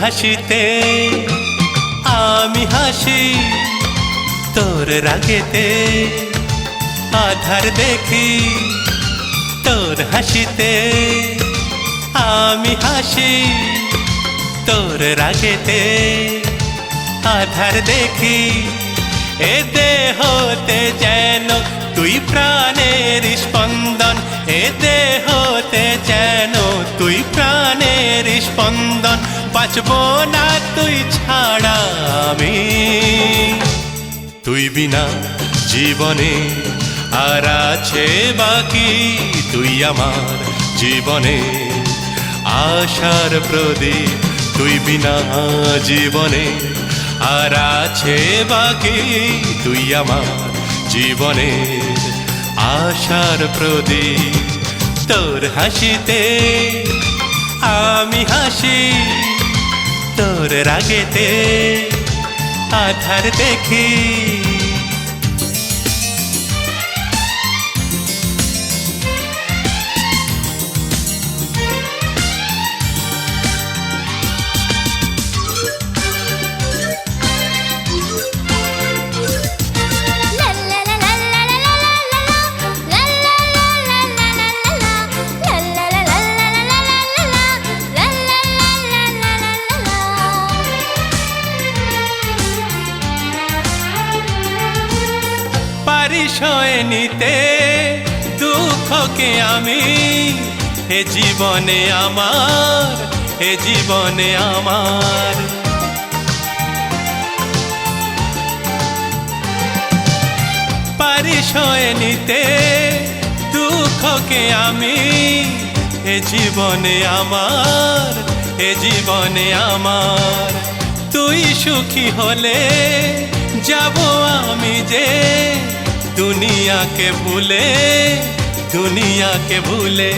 হাসিতে আমি হাসি, তোর রাগেতে আধার দেখি, তোর হাসিতে আমি হাসি, তোর রাগেতে আধার দেখি। এ দেহতে যেন তুই প্রাণের স্পন্দন, এ দেহতে যেন তুই প্রাণের স্পন্দন বাঁচব না তুই ছাড়া আমি। তুই বিনা জীবনে আর আছে বাকি। তুই আমার জীবনে আশার প্রদীপ। তুই বিনা জীবনে আর আছে বাকি। তুই আমার জীবনে আশার প্রদীপ। তোর হাসিতে আমি হাসি। তোর রাগেতে আধার দেখি। হয়ে নিতে দুঃখকে আমি এ জীবনে আমার এ জীবনে আমার। হয়ে নিতে দুঃখকে আমি এ জীবনে আমার এ জীবনে আমার। তুই সুখী হলে যাব আমি যে দুনিয়াকে ভুলে দুনিয়াকে ভুলে,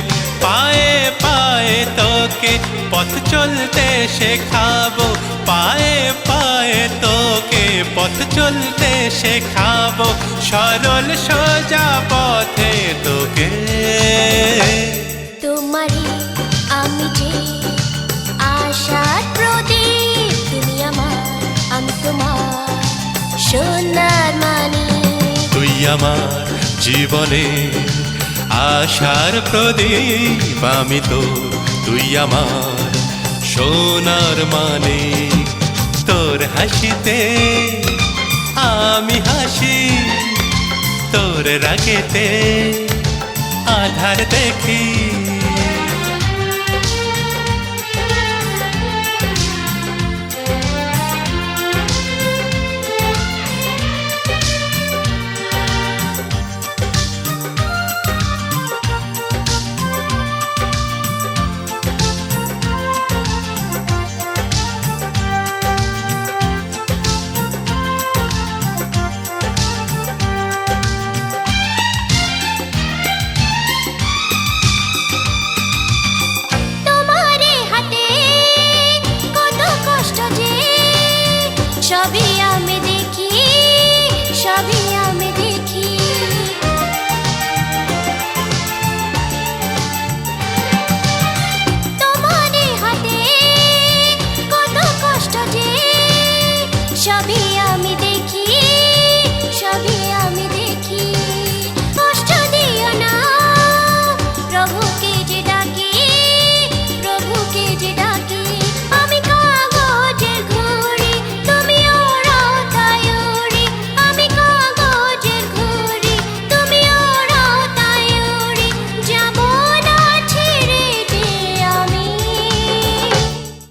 পায়ে পায়ে তোকে পথ চলতে শেখাবো, পায়ে পায়ে তোকে পথ চলতে শেখাবো, সরল সোজা পথে আমার জীবনে আশার প্রদীপ আমি তো, তুই আমার সোনার মানে। তোর হাসিতে আমি হাসি, তোর রাগেতে আধার দেখি। সবই আমি দেখি সবই আমি দেখি